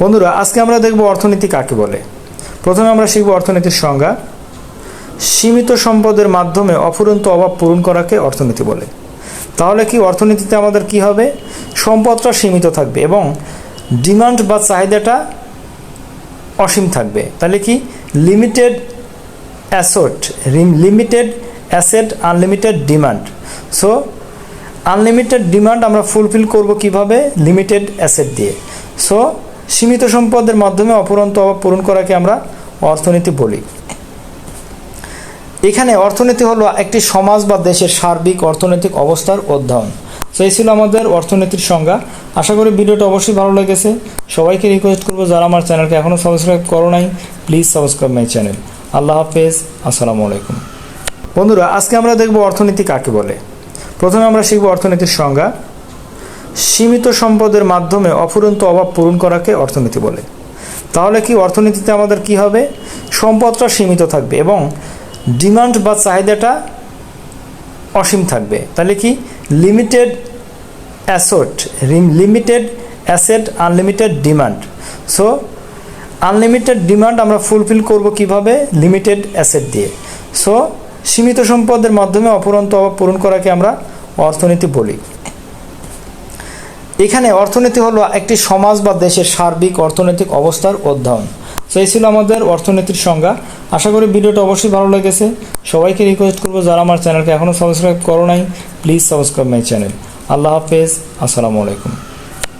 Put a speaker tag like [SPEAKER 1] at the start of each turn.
[SPEAKER 1] বন্ধুরা, আজকে আমরা দেখব অর্থনীতি কাকে বলে। প্রথমে আমরা শিখব অর্থনীতির সংজ্ঞা। সীমিত সম্পদের মাধ্যমে অফুরন্ত অভাব পূরণ করাকে অর্থনীতি বলে। তাহলে কি অর্থনীতিতে আমাদের কি হবে? সম্পদটা সীমিত থাকবে এবং ডিমান্ড বা চাহিদাটা অসীম থাকবে। তাহলে কি? Limited asset limited asset, unlimited demand. So, unlimited demand আমরা ফুলফিল করব কীভাবে? লিমিটেড অ্যাসেট দিয়ে। সো সীমিত সম্পদের মাধ্যমে অপরন্ত অভাব পূরণ করাকে আমরা অর্থনীতি বলি। এখানে অর্থনীতি হলো একটি সমাজ বা দেশের সার্বিক অর্থনৈতিক অবস্থার অধ্যয়ন। তো এই ছিল আমাদের অর্থনীতির সংজ্ঞা। আশা করি ভিডিওটা অবশ্যই ভালো লেগেছে। সবাইকে রিকোয়েস্ট করব, যারা আমার চ্যানেলকে এখনও সাবস্ক্রাইব করো নাই প্লিজ সাবস্ক্রাইব মাই চ্যানেল আল্লাহ হাফেজ, আসসালামু আলাইকুম। বন্ধুরা, আজকে আমরা দেখব অর্থনীতি কাকে বলে। প্রথমে আমরা শিখব অর্থনীতির সংজ্ঞা। সীমিত সম্পদের মাধ্যমে অফুরন্ত অভাব পূরণ করাকে অর্থনীতি বলে। তাহলে কি অর্থনীতিতে আমাদের কি হবে? সম্পদটা সীমিত থাকবে এবং ডিমান্ড বা চাহিদাটা অসীম থাকবে। তাহলে কি? Limited asset limited asset, unlimited demand. So, unlimited demand আমরা ফুলফিল করব কীভাবে? লিমিটেড অ্যাসেট দিয়ে। সো, সীমিত সম্পদের মাধ্যমে অপরন্ত অভাব পূরণ করাকে আমরা অর্থনীতি বলি। এখানে অর্থনীতি হলো একটি সমাজ বা দেশের সার্বিক অর্থনৈতিক অবস্থার অধ্যয়ন। তো এই ছিল আমাদের অর্থনীতির সংজ্ঞা। আশা করি ভিডিওটা অবশ্যই ভালো লেগেছে। সবাইকে রিকোয়েস্ট করব যারা আমার চ্যানেলকে এখনও সাবস্ক্রাইব করো নাই প্লিজ সাবস্ক্রাইব মাই চ্যানেল আল্লাহ হাফেজ, আসসালামু আলাইকুম।